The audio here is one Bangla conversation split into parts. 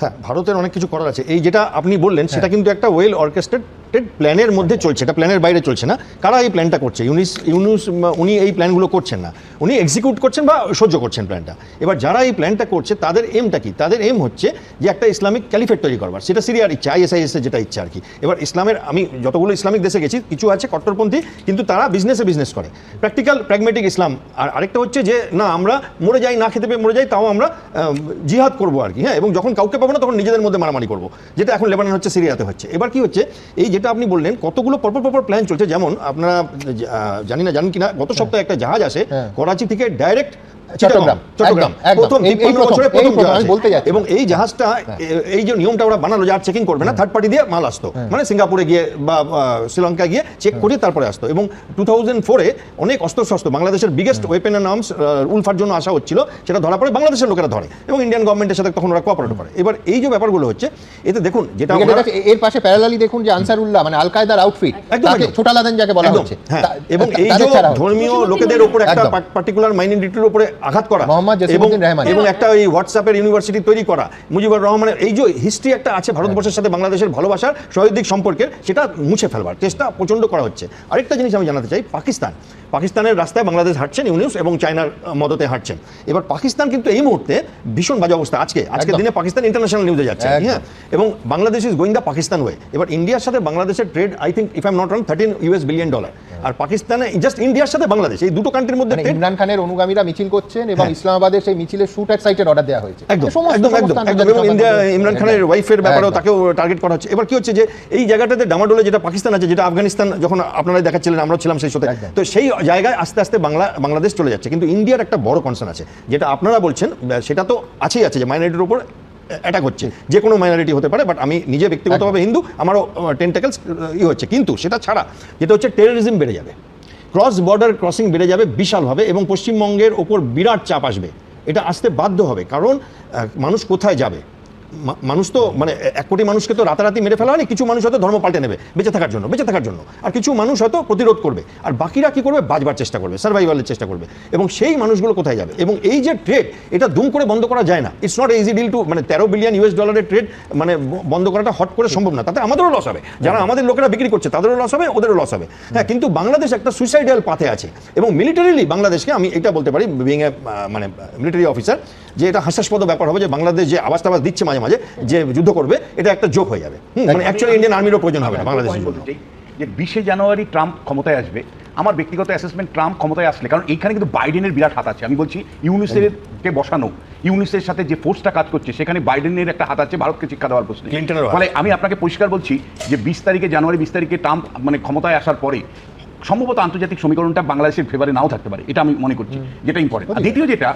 হ্যাঁ ভারতের অনেক কিছু করার আছে এই যেটা আপনি বললেন সেটা হ্যাঁ। কিন্তু একটা ওয়েল অর্কেস্ট্রেটেড প্ল্যানের মধ্যে চলছে, এটা প্ল্যানের বাইরে চলছে না। কারা এই প্ল্যানটা করছে? ইউনিস, ইউনুস উনি এই প্ল্যানগুলো করছেন না। উনি এক্সিকিউট করছেন বা সহ্য করছেন প্ল্যানটা এবার যারা এই প্ল্যানটা করছে, তাদের এমটা কি? তাদের এম হচ্ছে যে একটা ইসলামিক ক্যালিফেট তৈরি করবার। সেটা সিরিয়ার ইচ্ছা আইএসআইএস যেটা ইচ্ছা আর কি। এবার ইসলামের, আমি যতগুলো ইসলামিক দেশে গেছি, কিছু আছে কট্টরপন্থী, কিন্তু তারা বিজনেসে বিজনেস করে। প্র্যাকটিক্যাল প্র্যাগমেটিক ইসলাম আর আরেকটা হচ্ছে যে, না, আমরা মরে যাই, না খেতে পেয়ে মরে যাই, তাও আমরা জিহাদ করব আর কি হ্যাঁ? এবং যখন কাউকে পাবো না, তখন নিজেদের মধ্যে মারামারি করব। যেটা এখন লেবানন হচ্ছে, সিরিয়াতে হচ্ছে। এবার কি হচ্ছে? এই যেটা আপনি বললেন কতগুলো পরপর পরপর প্ল্যান চলছে যেমন আপনারা জানি না জানেন কিনা গত সপ্তাহে একটা জাহাজ আসে হ্যাঁ। করাচি থেকে ডাইরেক্ট চট্টগ্রাম, চট্টগ্রাম একদম, একদম। প্রথম এই- এই 53 প্রথম, বছরে এই প্রথম প্রথম, জাহাজ আমি বলতে যাচ্ছি। এবং এই জাহাজটা এই যে নিয়মটা ওরা বানালো যে চেকিং করবে না থার্ড পার্টি দিয়ে মাল আসতো মানে সিঙ্গাপুরে গিয়ে বা আহ, শ্রীলঙ্কায় গিয়ে চেক করে তারপরে আসতো এবং টু থাউজেন্ড ফোরে অনেক অস্ত্র শস্ত্র বাংলাদেশের বিগেস্ট ওয়েপেন অ্যান্ড আর্মস উলফার জন্য আসা হচ্ছিল সেটা ধরা পড়ে বাংলাদেশের লোকেরা ধরে এবং ইন্ডিয়ান গভর্নমেন্টের সাথে তখন ওরা কোঅপারেট করে এবার এই যে ব্যাপারগুলো হচ্ছে এতে দেখুন যেটা এর পাশে প্যারালালি দেখুন যে আনসারুল্লাহ মানে আল কায়দার আউটফিট একদম, তাকে। ছোটা লাদেন যাকে বলা হচ্ছে হ্যাঁ। এবং এই যে। ধর্মীয় লোকেদের উপর একটা। পার্টিকুলার মাইনরিটির উপরে আঘাত করা এবং একটা ওই হোয়াটসঅ্যাপের ইউনিভার্সিটি তৈরি করা। মুজিবুর রহমানের এই যে হিস্ট্রি একটা আছে ভারতবর্ষের সাথে বাংলাদেশের ভালোবাসার সহৃদিক সম্পর্কের সেটা মুছে ফেলবার চেষ্টা প্রচণ্ড করা হচ্ছে। আরেকটা জিনিস আমি জানাতে চাই পাকিস্তান। পাকিস্তানের রাস্তায় বাংলাদেশ হাঁটছেন ইউনিউস এবং চায়নার মদতে হাঁটছেন। এবার পাকিস্তান কিন্তু এই মুহূর্তে ভীষণ বাজে অবস্থা আজকে। আজকের দিনে পাকিস্তান ইন্টারন্যাশনাল নিউজে যাচ্ছে হ্যাঁ? এবং Bangladesh is going the Pakistan way এবার ইন্ডিয়ার সাথে বাংলাদেশের trade I think if I am not wrong thirteen US billion dollar আর পাকিস্তানে জাস্ট ইন্ডিয়ার সাথে বাংলাদেশ এই দুটো কান্ট্রির মধ্যে মানে ইমরান খানের অনুগামীরা মিছিল করছেন এবং হ্যাঁ। ইসলামাবাদের সেই মিছিলের শুট অ্যাট সাইটের অর্ডার দেওয়া হয়েছে। একদম একদম একদম একদম। এবং ইন্ডিয়া ইমরান খানের ওয়াইফের ব্যাপারেও তাকেও টার্গেট করা হচ্ছে। এবার কি হচ্ছে যে এই জায়গাটাতে ডামাডোলে যেটা পাকিস্তান আছে যেটা আফগানিস্তান যখন আপনারা দেখাচ্ছিলেন আমরা ছিলাম সেই সাথে তো সেই জায়গায় আস্তে আস্তে বাংলা বাংলাদেশ চলে যাচ্ছে। কিন্তু ইন্ডিয়ার একটা বড় কনসার্ন আছে যেটা আপনারা বলছেন সেটা তো আছেই আছে যে মাইনরিটির উপর অ্যাটাক হচ্ছে। যে কোনো মাইনরিটি হতে পারে বাট আমি নিজে ব্যক্তিগতভাবে হিন্দু আমারও টেন্টাকেলস ই হচ্ছে। কিন্তু সেটা ছাড়া যেটা হচ্ছে টেরোরিজম বেড়ে যাবে। ক্রস বর্ডার ক্রসিং বেড়ে যাবে বিশালভাবে এবং পশ্চিমবঙ্গের ওপর বিরাট চাপ আসবে। এটা আসতে বাধ্য হবে কারণ মানুষ কোথায় যাবে? মানুষ তো মানে এক কোটি মানুষকে তো রাতারাতি মেরে ফেলা হয়নি কিছু মানুষ হয়তো ধর্ম পাল্টে নেবে বেঁচে থাকার জন্য বেঁচে থাকার জন্য। আর কিছু মানুষ হয়তো প্রতিরোধ করবে আর বাকিরা কি করবে? বাঁচবার চেষ্টা করবে সার্ভাইভালের চেষ্টা করবে। এবং সেই মানুষগুলো কোথায় যাবে? এবং এই যে ট্রেড এটা দুম করে বন্ধ করা যায় না। It's not easy deal to মানে তেরো বিলিয়ন ইউএস ডলারের ট্রেড মানে বন্ধ করাটা হট করে সম্ভব না। তাতে আমাদেরও লস হবে। যারা আমাদের লোকেরা বিক্রি করছে তাদেরও লস হবে ওদেরও লস হবে। হ্যাঁ কিন্তু বাংলাদেশ একটা সুইসাইডাল পাথে আছে। এবং মিলিটারিলি বাংলাদেশকে আমি এটা বলতে পারি বিং এ মানে মিলিটারি অফিসার যে এটা হাস্যাস্পদ ব্যাপার হবে যে বাংলাদেশ যে আবাস টাবাস দিচ্ছে মাঝে মাঝে যে যুদ্ধ করবে এটা একটা জোক হয়ে যাবে। মানে অ্যাকচুয়ালি ইন্ডিয়ান আর্মিরও প্রয়োজন হবে না বাংলাদেশের জন্য যে বিশে জানুয়ারি ট্রাম্প ক্ষমতায় আসবে আমার ব্যক্তিগত অ্যাসেসমেন্ট ট্রাম্প ক্ষমতায় আসলে কারণ এইখানে কিন্তু বাইডেনের বিরাট হাত আছে। আমি বলছি ইউনিসের কে বসানো ইউনিসের সাথে যে ফোর্সটা কাজ করছে সেখানে বাইডেনের একটা হাত আছে ভারতকে শিক্ষা দেওয়ার প্রশ্নে। ফলে আমি আপনাকে পরিষ্কার বলছি যে বিশ তারিখে জানুয়ারি বিশ তারিখে ট্রাম্প মানে ক্ষমতায় আসার পরে সম্ভবত আন্তর্জাতিক সমীকরণটা বাংলাদেশের ফেভারে নাও থাকতে পারে এটা আমি মনে করছি যেটা ইম্পর্টেন্ট দ্বিতীয় যেটা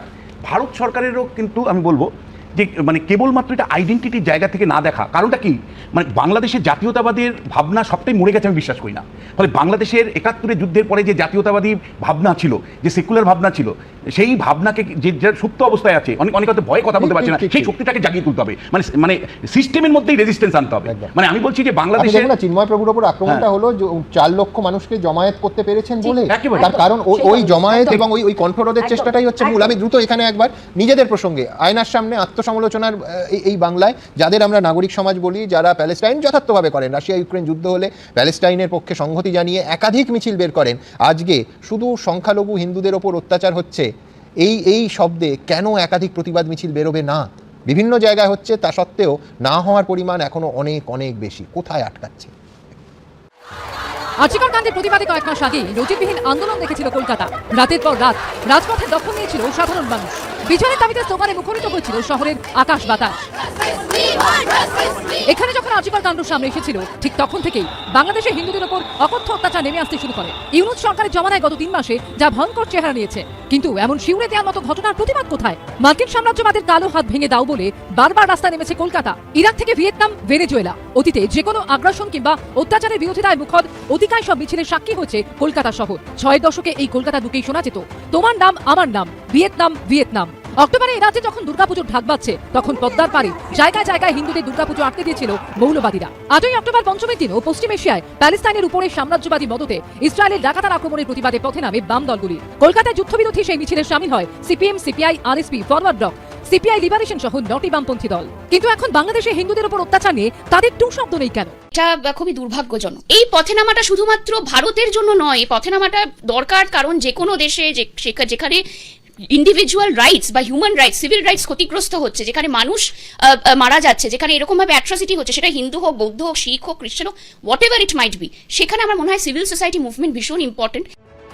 ভারত সরকারেরও কিন্তু আমি বলব যে মানে কেবলমাত্র এটা আইডেন্টিটির জায়গা থেকে না দেখা কারণটা কি? মানে বাংলাদেশের জাতীয়তাবাদের ভাবনা সবটাই মরে গেছে আমি বিশ্বাস করি না। ফলে বাংলাদেশের একাত্তরের যুদ্ধের পরে যে জাতীয়তাবাদী ভাবনা ছিল যে সেকুলার ভাবনা ছিল সেই ভাবনাকে যে যে সুপ্ত অবস্থায় আছে অনেক অনেক হয়তো ভয়ে কথা বলতে পারছে না সেই শক্তিটাকে জাগিয়ে তুলতে হবে। মানে মানে সিস্টেমের মধ্যেই রেজিস্ট্যান্স আনতে হবে। মানে আমি বলছি যে আপনি বাংলাদেশের না চিন্ময় প্রভুর ওপর আক্রমণটা হলো চার লক্ষ মানুষকে জমায়েত করতে পেরেছেন বলে। তার কারণ ওই- ওই জমায়েত এবং ওই ওই কণ্ঠরোধের চেষ্টাটাই হচ্ছে মূল। আমি দ্রুত এখানে একবার নিজেদের প্রসঙ্গে আয়নার সামনে আত্মসমালোচনার আহ, এই- বাংলায় যাদের আমরা নাগরিক সমাজ বলি যারা প্যালেস্টাইন যথার্থভাবে করেন রাশিয়া ইউক্রেন যুদ্ধ হলে প্যালেস্টাইনের পক্ষে সংহতি জানিয়ে একাধিক মিছিল বের করেন। আজকে শুধু সংখ্যালঘু হিন্দুদের ওপর অত্যাচার হচ্ছে এই এই শব্দে কেন একাধিক প্রতিবাদ মিছিল বেরোবে না? বিভিন্ন জায়গায় হচ্ছে তা সত্ত্বেও না হওয়ার পরিমাণ এখনও অনেক অনেক বেশি। কোথায় আটকাচ্ছে? আর্চিকর কাণ্ডের প্রতিবাদে কয়েক মাস আগে নজিরবিহীন আন্দোলন দেখেছিল কলকাতা। রাতের পর রাত, রাজপথে দখল নিয়েছিল সাধারণ মানুষ। বিচারের দাবিতে সোমারে মুখরিত হয়েছিল শহরের আকাশ বাতাস। এখানে যখন আর্চিকর কাণ্ড সামনে এসেছিল, ঠিক তখন থেকেই বাংলাদেশে হিন্দুদের উপর অকথ্য অত্যাচার নেমে আসতে শুরু করে। ইউনুস সরকারের জমানায় গত তিন মাসে যা ভয়ঙ্কর চেহারা নিয়েছে। কিন্তু এমন শিউরে দেওয়ার মতো ঘটনার প্রতিবাদ কোথায়? মার্কিন সাম্রাজ্যবাদের কালো হাত ভেঙে দাও বলে বারবার রাস্তা নেমেছে কলকাতা, ইরাক থেকে ভিয়েতনাম, ভেনেজুয়েলা। অতীতে যে কোনো আগ্রাসন কিংবা অত্যাচারের বিরোধিতায় মুখদ সব মিছিলের সাক্ষী হচ্ছে কলকাতা শহর। ছয় দশকে এই কলকাতা ঢুকেই শোনা যেত, তোমার নাম, আমার নাম, ভিয়েতনাম ভিয়েতনাম। অক্টোবরে এ রাজ্যে যখন দুর্গাপুজোর ঢাক বাজছে, তখন পদ্মার পারে জায়গায় জায়গায় হিন্দুদের দুর্গাপুজো আটকে দিয়েছিল মৌলবাদীরা। আজই অক্টোবর পঞ্চমীর দিনও পশ্চিম এশিয়ায় প্যালেস্তাইনের উপরে সাম্রাজ্যবাদী মদতে ইসরায়েলের ডাকাতার আক্রমণের প্রতিবাদে পথে নামে বাম দলগুলি। কলকাতায় যুদ্ধবিরোধী সেই মিছিলের সামিল হয় CPM, CPI, RSP, Forward Bloc, CPI Liberation সহ নটি বামপন্থী দল। কিন্তু এখন বাংলাদেশে হিন্দুদের উপর অত্যাচার নিয়ে তাদের টু শব্দ নেই কেন? খুবই দুর্ভাগ্যজনক। এই পথে নামাটা শুধুমাত্র ভারতের জন্য নয় পথে নামাটা দরকার কারণ যে কোনো দেশে যেখানে ইন্ডিভিজুয়াল রাইটস বা হিউম্যান রাইটস সিভিল রাইটস ক্ষতিগ্রস্ত হচ্ছে, যেখানে মানুষ মারা যাচ্ছে, যেখানে এরকম ভাবে অ্যাট্রসিটি হচ্ছে, সেটা হিন্দু হোক, বৌদ্ধ হোক, শিখ হোক, খ্রিস্টান হোক whatever it might be সেখানে আমার মনে হয় সিভিল সোসাইটি মুভমেন্ট ভীষণ ইম্পর্টেন্ট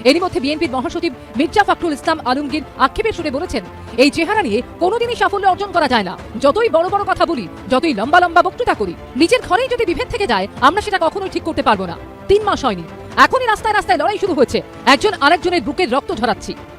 এরই মধ্যে বিএনপির মহাসচিব মির্জা ফখরুল ইসলাম আলমগীর আক্ষেপের সুরে বলেছেন, এই চেহারা নিয়ে কোনোদিনই সাফল্য অর্জন করা যায় না। যতই বড় বড় কথা বলি, যতই লম্বা লম্বা বক্তৃতা করি, নিজের ঘরেই যদি বিভেদ থেকে যায়, আমরা সেটা কখনোই ঠিক করতে পারব না। তিন মাস হয়নি। এখনই রাস্তায় রাস্তায় লড়াই শুরু হয়েছে। একজন আরেকজনের বুকের রক্ত ঝরাচ্ছি।